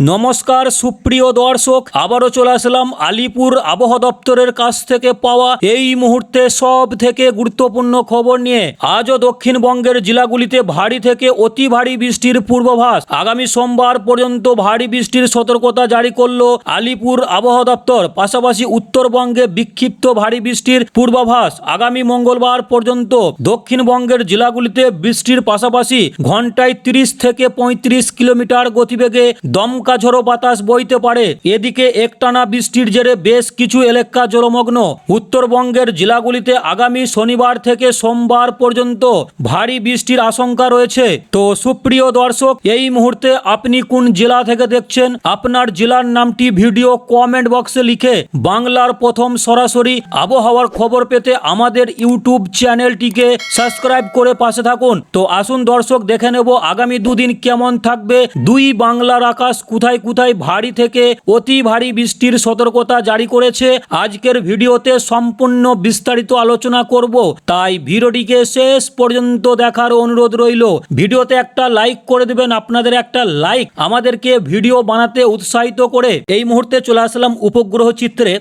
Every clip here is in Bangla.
নমস্কার, সুপ্রিয় দর্শক, আবারও চলে আসলাম আলিপুর আবহাওয়া দপ্তরের কাছ থেকে পাওয়া এই মুহূর্তে সব থেকে গুরুত্বপূর্ণ খবর নিয়ে। আজও দক্ষিণবঙ্গের জেলাগুলিতে ভারী থেকে অতি ভারী বৃষ্টির পূর্বাভাস। আগামী সোমবার পর্যন্ত ভারী বৃষ্টির সতর্কতা জারি করল আলিপুর আবহাওয়া দপ্তর। পাশাপাশি উত্তরবঙ্গে বিক্ষিপ্ত ভারী বৃষ্টির পূর্বাভাস। আগামী মঙ্গলবার পর্যন্ত দক্ষিণবঙ্গের জেলাগুলিতে বৃষ্টির পাশাপাশি ঘন্টায় তিরিশ থেকে পঁয়ত্রিশ কিলোমিটার গতিবেগে দমকা ঝোড়ো বাতাস বইতে পারে। এদিকে একটানা বৃষ্টির জেরে বেশ কিছু এলাকা জলমগ্ন। উত্তরবঙ্গের জেলাগুলিতে আগামী শনিবার থেকে সোমবার পর্যন্ত ভারী বৃষ্টির আশঙ্কা রয়েছে। তো সুপ্রিয় দর্শক, এই মুহূর্তে আপনি কোন জেলা থেকে দেখছেন? আপনার জেলার নামটি ভিডিও কমেন্ট বক্সে লিখে বাংলার প্রথম সরাসরি আবহাওয়ার খবর পেতে আমাদের ইউটিউব চ্যানেলটিকে সাবস্ক্রাইব করে পাশে থাকুন। তো আসুন দর্শক, দেখে নেব আগামী দুদিন কেমন থাকবে। দুই বাংলার আকাশ কোথায় কোথায় ভারী থেকে অতি ভারী বৃষ্টির সতর্কতা জারি করেছে, আজকের ভিডিওতে সম্পূর্ণ বিস্তারিত আলোচনা করব। তাই ভিডিওটিকে শেষ পর্যন্ত দেখার অনুরোধ রইল। ভিডিওতে একটা লাইক করে দেবেন, আপনাদের একটা লাইক আমাদেরকে ভিডিও বানাতে উৎসাহিত করে। এই মুহূর্তে চলে আসলাম উপগ্রহ চিত্রে।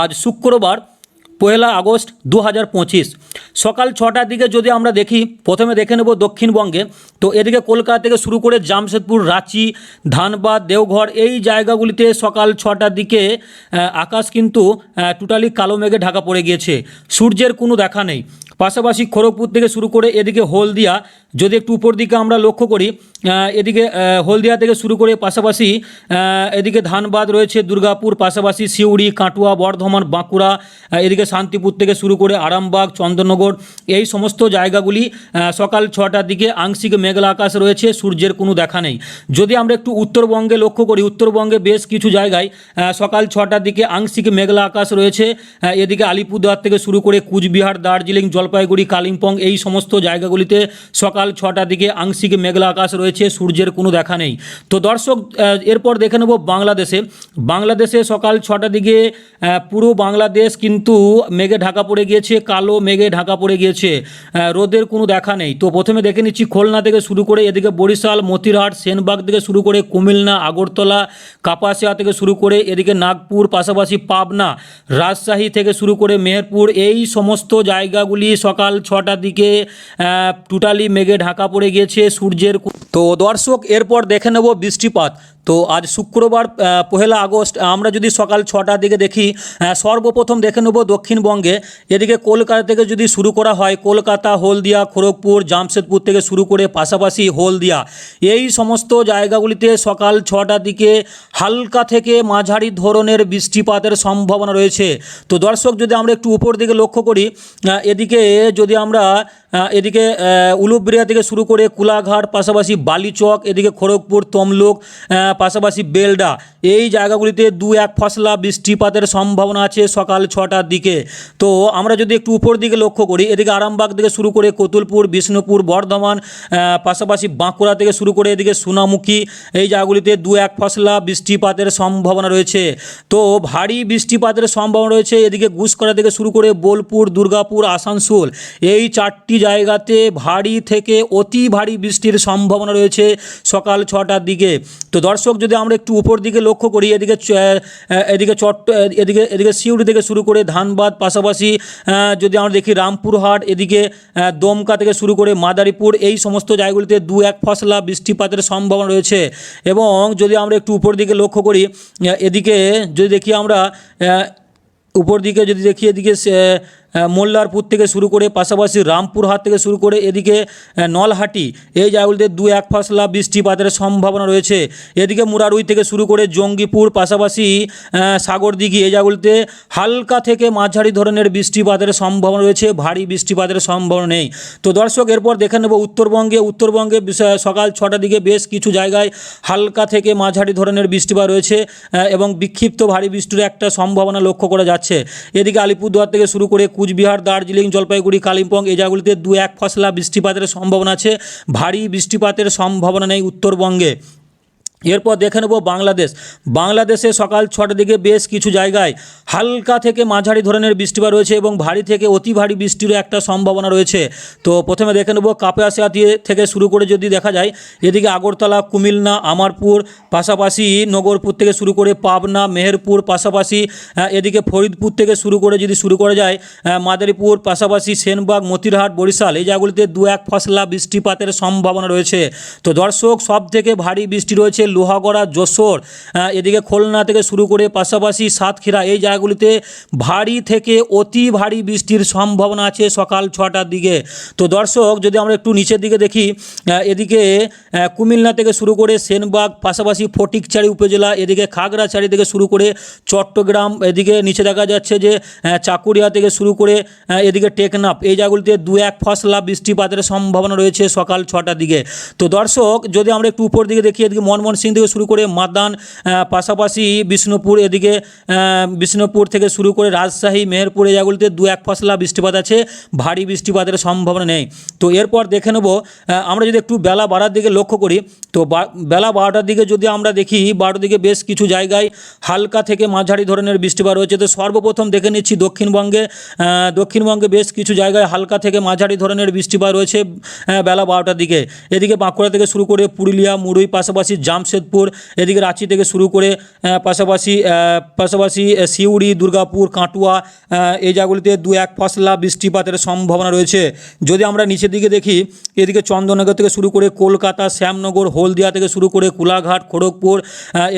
আজ শুক্রবার, পয়লা আগস্ট দু হাজার পঁচিশ। সকাল ছটার দিকে যদি আমরা দেখি, প্রথমে দেখে নেব দক্ষিণবঙ্গে। তো এদিকে কলকাতা থেকে শুরু করে জামশেদপুর, রাঁচি, ধানবাদ, দেওঘর, এই জায়গাগুলিতে সকাল ছটার দিকে আকাশ কিন্তু টোটালি কালো মেঘে ঢাকা পড়ে গিয়েছে। সূর্যের কোনো দেখা নেই। পাশাপাশি খড়গপুর থেকে শুরু করে এদিকে হলদিয়া, যদি একটু উপর দিকে আমরা লক্ষ্য করি এদিকে হলদিয়া থেকে শুরু করে পাশাপাশি এদিকে ধানবাদ রয়েছে, দুর্গাপুর, পাশাপাশি সিউড়ি, কাটুয়া, বর্ধমান, বাঁকুড়া এদিকে শান্তিপুর থেকে শুরু করে আরামবাগ, চন্দননগর, এই সমস্ত জায়গাগুলি সকাল ছটার দিকে আংশিক মেঘলা আকাশ রয়েছে, সূর্যের কোনো দেখা নেই। যদি আমরা একটু উত্তরবঙ্গে লক্ষ্য করি, উত্তরবঙ্গে বেশ কিছু জায়গায় সকাল ছটার দিকে আংশিক মেঘলা আকাশ রয়েছে এদিকে আলিপুরদুয়ার থেকে শুরু করে কুচবিহার, দার্জিলিং জলপাইগুড়ি, কালিম্পং এই সমস্ত জায়গাগুলিতে সকাল ছটা দিকে আংশিক মেঘলা আকাশ রয়েছে, সূর্যের কোনো দেখা নেই। তো দর্শক এরপর দেখে নেব বাংলাদেশে। বাংলাদেশে সকাল ছটা দিকে পুরো বাংলাদেশ কিন্তু মেঘে ঢাকা পড়ে গিয়েছে, কালো মেঘে ঢাকা পড়ে গিয়েছে। রোদের কোনো দেখা নেই। তো প্রথমে দেখে নিচ্ছি খুলনা থেকে শুরু করে এদিকে বরিশাল, মতিরহাট, সেনবাগ থেকে শুরু করে কুমিল্লা, আগরতলা, কাপাসিয়া থেকে শুরু করে এদিকে নাগপুর, পাশাপাশি পাবনা, রাজশাহী থেকে শুরু করে মেহেরপুর, এই সমস্ত জায়গাগুলি সকাল ছটার দিকে টোটালি মেঘে ঢাকা পড়ে গিয়েছে সূর্যের তো দর্শক, এরপর দেখে নেব বৃষ্টিপাত। তো আজ শুক্রবার পহেলা আগস্ট, আমরা যদি সকাল ছটার দিকে দেখি সর্বপ্রথম দেখে নেব দক্ষিণবঙ্গে। এদিকে কলকাতা থেকে যদি শুরু করা হয়, কলকাতা, হলদিয়া, খড়গপুর, জামশেদপুর থেকে শুরু করে পাশাপাশি হলদিয়া। এই সমস্ত জায়গাগুলিতে সকাল ছটার দিকে হালকা থেকে মাঝারি ধরনের বৃষ্টিপাতের সম্ভাবনা রয়েছে। তো দর্শক, যদি আমরা একটু উপর দিকে লক্ষ্য করি এদিকে যদি আমরা এদিকে আহ, উলুবেড়িয়া থেকে শুরু করে কুলাঘাট পাশাপাশি বালিচক এদিকে খড়গপুর তমলুক পাশাপাশি বেলডা এই জায়গাগুলিতে দু এক ফসলা বৃষ্টিপাতের সম্ভাবনা আছে সকাল ছটার দিকে। তো আমরা যদি একটু উপর দিকে লক্ষ্য করি এদিকে আরামবাগ থেকে শুরু করে কতুলপুর বিষ্ণুপুর বর্ধমান পাশাপাশি বাঁকুড়া থেকে শুরু করে এদিকে সোনামুখী এই জায়গাগুলিতে দু এক ফসলা বৃষ্টিপাতের সম্ভাবনা রয়েছে। তো ভারী বৃষ্টিপাতের সম্ভাবনা রয়েছে এদিকে গুসকরা থেকে শুরু করে বোলপুর দুর্গাপুর আসানসোল এই চারটি জায়গাতে ভারী থেকে অতি ভারী বৃষ্টির সম্ভাবনা রয়েছে সকাল ছটার দিকে। তো দর্শক, যদি আমরা একটু উপর দিকে লক্ষ্য করি, এদিকে এদিকে চট্ট এদিকে এদিকে সিউড়ি থেকে শুরু করে ধানবাদ পাশাপাশি যদি আমরা দেখি রামপুরহাট, এদিকে দমকা থেকে শুরু করে মাদারীপুর, এই সমস্ত জায়গাগুলিতে দু এক ফসলা বৃষ্টিপাতের সম্ভাবনা রয়েছে। এবং যদি আমরা একটু উপর দিকে লক্ষ্য করি এদিকে যদি দেখি আমরা উপর দিকে যদি দেখি, এদিকে মোল্লারপুর থেকে শুরু করে পাশাপাশি রামপুর রামপুরহাট থেকে শুরু করে এদিকে নলহাটি, এই জায়গাগুলিতে দু এক ফসলা বৃষ্টিপাতের সম্ভাবনা রয়েছে। এদিকে মুরারুই থেকে শুরু করে জঙ্গিপুর, পাশাপাশি সাগরদিঘি, এই জায়গাগুলিতে হালকা থেকে মাঝারি ধরনের বৃষ্টিপাতের সম্ভাবনা রয়েছে, ভারী বৃষ্টিপাতের সম্ভাবনা নেই। তো দর্শক, এরপর দেখে নেব উত্তরবঙ্গে। উত্তরবঙ্গে সকাল ছটার দিকে বেশ কিছু জায়গায় হালকা থেকে মাঝারি ধরনের বৃষ্টিপাত রয়েছে এবং বিক্ষিপ্ত ভারী বৃষ্টির একটা সম্ভাবনা লক্ষ্য করা যাচ্ছে। এদিকে আলিপুরদুয়ার থেকে শুরু করে কুচবিহার, দার্জিলিং, জলপাইগুড়ি, কালিম্পং এই জায়গাগুলিতে দু এক ফসলা বৃষ্টিপাতের সম্ভাবনা আছে। ভারী বৃষ্টিপাতের সম্ভাবনা নেই উত্তরবঙ্গে। এরপর দেখে নেব বাংলাদেশ। বাংলাদেশে সকাল ছটার দিকে বেশ কিছু জায়গায় হালকা থেকে মাঝারি ধরনের বৃষ্টিপাত রয়েছে এবং ভারী থেকে অতি ভারী বৃষ্টিরও একটা সম্ভাবনা রয়েছে। তো প্রথমে দেখে নেব কাপাসিয়া দিয়ে থেকে শুরু করে যদি দেখা যায়, এদিকে আগরতলা, কুমিল্লা, আমারপুর, পাশাপাশি নগরপুর থেকে শুরু করে পাবনা, মেহেরপুর, পাশাপাশি এদিকে ফরিদপুর থেকে শুরু করে যদি শুরু করা যায় মাদারীপুর, পাশাপাশি সেনবাগ, মতিরহাট, বরিশাল, এই জায়গাগুলিতে দু এক ফসলা বৃষ্টিপাতের সম্ভাবনা রয়েছে। তো দর্শক সব থেকে ভারী বৃষ্টি রয়েছে লোহাগড়া, যশোর এদিকে খুলনা থেকে শুরু করে পাশাপাশি সাতক্ষীরা এই জায়গাগুলিতে ভারী থেকে অতি ভারী বৃষ্টির সম্ভাবনা আছে সকাল ছটার দিকে। তো দর্শক, যদি আমরা একটু নিচের দিকে দেখি এদিকে কুমিল্লা থেকে শুরু করে সেনবাগ, পাশাপাশি ফটিকচারি উপজেলা, এদিকে খাগড়াছড়ি থেকে শুরু করে চট্টগ্রাম, এদিকে নিচে দেখা যাচ্ছে যে চাকুরিয়া থেকে শুরু করে এদিকে টেকনাফ, এই জায়গাগুলিতে দু এক ফসলা বৃষ্টিপাতের সম্ভাবনা রয়েছে সকাল ছটার দিকে। তো দর্শক, যদি আমরা একটু উপর দিকে দেখি, এদিকে মনমোহন সিং থেকে শুরু করে মাদান পাশাপাশি বিষ্ণুপুর এদিকে বিষ্ণুপুর থেকে শুরু করে রাজশাহী, মেহেরপুর এই জায়গাগুলিতে দু এক ফসলা বৃষ্টিপাত আছে। ভারী বৃষ্টিপাতের সম্ভাবনা নেই। তো এরপর দেখে নেব আমরা যদি একটু বেলা বাড়ার দিকে লক্ষ্য করি, তো বেলা বারোটার দিকে যদি আমরা দেখি, বারোটার দিকে বেশ কিছু জায়গায় হালকা থেকে মাঝারি ধরনের বৃষ্টিপাত রয়েছে। তো সর্বপ্রথম দেখে নিচ্ছি দক্ষিণবঙ্গে দক্ষিণবঙ্গে বেশ কিছু জায়গায় হালকা থেকে মাঝারি ধরনের বৃষ্টিপাত রয়েছে বেলা বারোটার দিকে। এদিকে বাঁকুড়া থেকে শুরু করে পুরুলিয়া, মুরুই, পাশাপাশি জামশেদপুর এদিকে রাঁচি থেকে শুরু করে পাশাপাশি পাশাপাশি সিউড়ি, দুর্গাপুর, কাটুয়া এই জায়গাগুলিতে দু এক ফসলা বৃষ্টিপাতের সম্ভাবনা রয়েছে। যদি আমরা নিচের দিকে দেখি, এদিকে চন্দননগর থেকে শুরু করে কলকাতা, শ্যামনগর, হলদিয়া থেকে শুরু করে কোলাঘাট, খড়গপুর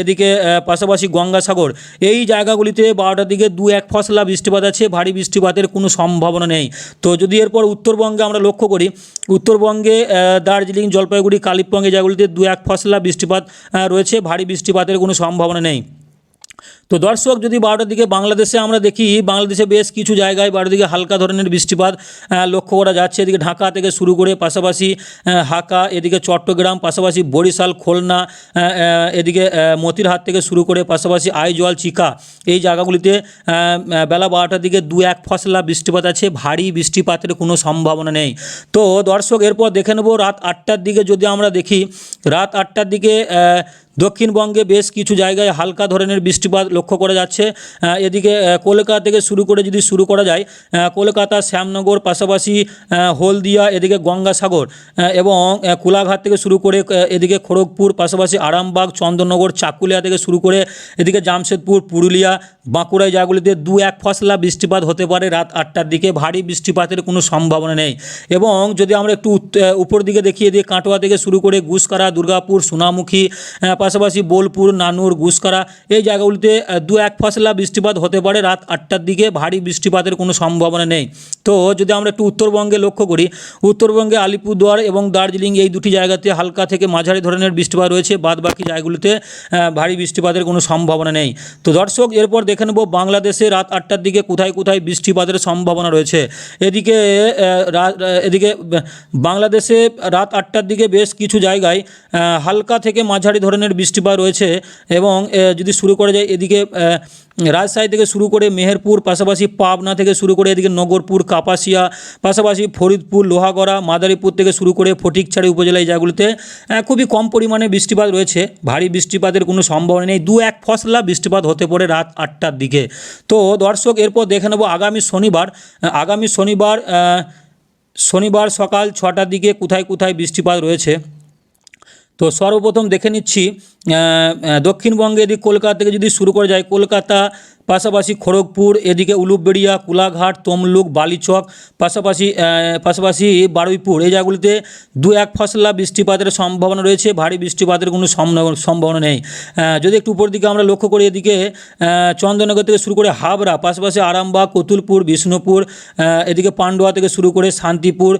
এদিকে পাশাপাশি গঙ্গাসাগর, এই জায়গাগুলিতে বারোটার দিকে দু এক ফসলা বৃষ্টিপাত আছে, ভারী বৃষ্টিপাতের কোনো সম্ভাবনা নেই। তো যদি এরপর উত্তরবঙ্গে আমরা লক্ষ্য করি উত্তরবঙ্গে দার্জিলিং, জলপাইগুড়ি, কালিম্পং এই জায়গাগুলিতে দু এক ফসলা বৃষ্টিপাত রয়েছে। ভারী বৃষ্টিপাতের কোনো সম্ভাবনা নেই। তো দর্শক যদি বারোটার দিকে বাংলাদেশে আমরা দেখি বাংলাদেশে বেশ কিছু জায়গায় বারোটার দিকে হালকা ধরনের বৃষ্টিপাত লক্ষ্য করা যাচ্ছে। এদিকে ঢাকা থেকে শুরু করে পাশাপাশি হাকা এদিকে চট্টগ্রাম পাশাপাশি বরিশাল খুলনা এদিকে আহ, মতিরহাট থেকে শুরু করে পাশাপাশি আইজল চিকা এই জায়গাগুলিতে বেলা বারোটার দিকে দু এক ফসলা বৃষ্টিপাত আছে। ভারী বৃষ্টিপাতের কোনো সম্ভাবনা নেই। তো দর্শক এরপর দেখে নেব রাত আটটার দিকে যদি আমরা দেখি রাত আটটার দিকে দক্ষিণবঙ্গে বেশ কিছু জায়গায় হালকা ধরনের বৃষ্টিপাত লক্ষ্য করা যাচ্ছে। এদিকে কলকাতা থেকে শুরু করে যদি শুরু করা যায় কলকাতা, শ্যামনগর, পাশাপাশি হলদিয়া, এদিকে গঙ্গাসাগর এবং কোলাঘাট থেকে শুরু করে এদিকে খড়গপুর, পাশাপাশি আরামবাগ চন্দ্রনগর চাকুলিয়া থেকে শুরু করে, এদিকে জামশেদপুর, পুরুলিয়া বাঁকুড়া জায়গাগুলিতে দু এক ফসলা বৃষ্টিপাত হতে পারে। রাত আটটার দিকে ভারী বৃষ্টিপাতের কোনো সম্ভাবনা নেই। এবং যদি আমরা একটু উপর দিকে দেখিয়ে এদিকে কাটোয়া থেকে শুরু করে গুসকারা দুর্গাপুর, সোনামুখী পাশাপাশি বোলপুর, নানুর গুসকারা এই জায়গাগুলিতে দু এক ফসলা বৃষ্টিপাত হতে পারে। রাত আটটার দিকে ভারী বৃষ্টিপাতের কোনো সম্ভাবনা নেই। তো যদি আমরা একটু উত্তরবঙ্গে লক্ষ্য করি, উত্তরবঙ্গে আলিপুরদুয়ার এবং দার্জিলিং এই দুটি জায়গাতে হালকা থেকে মাঝারি ধরনের বৃষ্টিপাত রয়েছে। বাদ বাকি জায়গাগুলিতে ভারী বৃষ্টিপাতের কোনো সম্ভাবনা নেই। তো দর্শক, এরপর দেখে নেব বাংলাদেশে রাত আটটার দিকে কোথায় কোথায় বৃষ্টিপাতের সম্ভাবনা রয়েছে। এদিকে এদিকে বাংলাদেশে রাত আটটার দিকে বেশ কিছু জায়গায় হালকা থেকে মাঝারি ধরনের বৃষ্টিপাত রয়েছে এবং যদি শুরু করা যায় এদিকে রাজশাহী থেকে শুরু করে মেহেরপুর, পাশাপাশি পাবনা থেকে শুরু করে এদিকে নগরপুর, কাপাসিয়া, পাশাপাশি ফরিদপুর, লোহাগড়া, মাদারীপুর থেকে শুরু করে ফটিকছড়ি উপজেলা এই জায়গাগুলিতে খুবই কম পরিমাণে বৃষ্টিপাত রয়েছে। ভারী বৃষ্টিপাতের কোনো সম্ভাবনা নেই। দু এক ফসলা বৃষ্টিপাত হতে পারে রাত আটটার দিকে। তো দর্শক, এরপর দেখে নেব আগামী শনিবার। আগামী শনিবার শনিবার সকাল ছটার দিকে কোথায় কোথায় বৃষ্টিপাত রয়েছে? তো সর্বপ্রথম দেখে নিচ্ছি দক্ষিণবঙ্গে এদিকে কলকাতা থেকে যদি শুরু করা যায় কলকাতা পাশাপাশি খড়গপুর এদিকে উলুবেড়িয়া কোলাঘাট তমলুক বালিচক পাশাপাশি পাশাপাশি বারুইপুর এই জায়গাগুলিতে দু এক ফসলা বৃষ্টিপাতের সম্ভাবনা রয়েছে ভারী বৃষ্টিপাতের কোনো সম্ভাবনা নেই। যদি একটু উপর দিকে আমরা লক্ষ্য করি এদিকে আহ, চন্দননগর থেকে শুরু করে হাবড়া পাশাপাশি আরামবাগ কতুলপুর বিষ্ণুপুর এদিকে পান্ডুয়া থেকে শুরু করে শান্তিপুর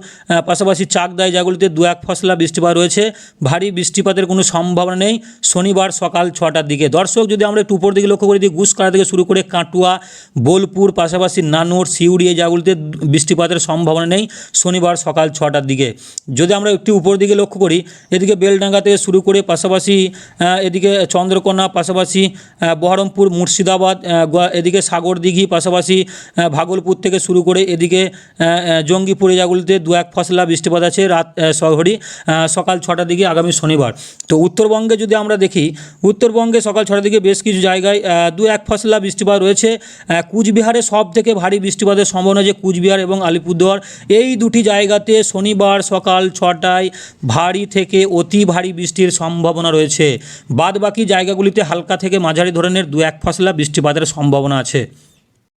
পাশাপাশি চাকদা এই জায়গাগুলিতে দু এক ফসলা বৃষ্টিপাত রয়েছে ভারী বৃষ্টিপাতের কোনো সম্ভাবনা নেই। শনিবার সকাল ছটার দিকে। দর্শক, যদি আমরা একটু উপর দিকে লক্ষ্য করি দিকে গুসকারা থেকে শুরু করে কাটুয়া, বোলপুর, পাশাপাশি নানুর সিউড়ি এই জায়গাগুলিতে বৃষ্টিপাতের সম্ভাবনা নেই শনিবার সকাল ছটার দিকে। যদি আমরা একটু উপর দিকে লক্ষ্য করি, এদিকে বেলডাঙ্গা থেকে শুরু করে পাশাপাশি এদিকে চন্দ্রকোনা, পাশাপাশি বহরমপুর, মুর্শিদাবাদ এদিকে সাগরদিঘি, পাশাপাশি ভাগলপুর থেকে শুরু করে এদিকে জঙ্গিপুর জায়গাগুলিতে দু এক ফসলা বৃষ্টিপাত আছে রাত সরি সকাল ছটার দিকে আগামী শনিবার। তো উত্তরবঙ্গে যদি আমরা দেখি, উত্তরবঙ্গে সকাল ছটার দিকে বেশ কিছু জায়গায় দু এক ফসলা বৃষ্টিপাত রয়েছে। কুচবিহারে সব থেকে ভারী বৃষ্টিপাতের সম্ভাবনা যে কুচবিহার এবং আলিপুরদুয়ার। এই দুটি জায়গাতে শনিবার সকাল ছটায় ভারী থেকে অতি ভারী বৃষ্টির সম্ভাবনা রয়েছে। বাদ বাকি জায়গাগুলিতে হালকা থেকে মাঝারি ধরনের দু এক ফসলা বৃষ্টিপাতের সম্ভাবনা আছে।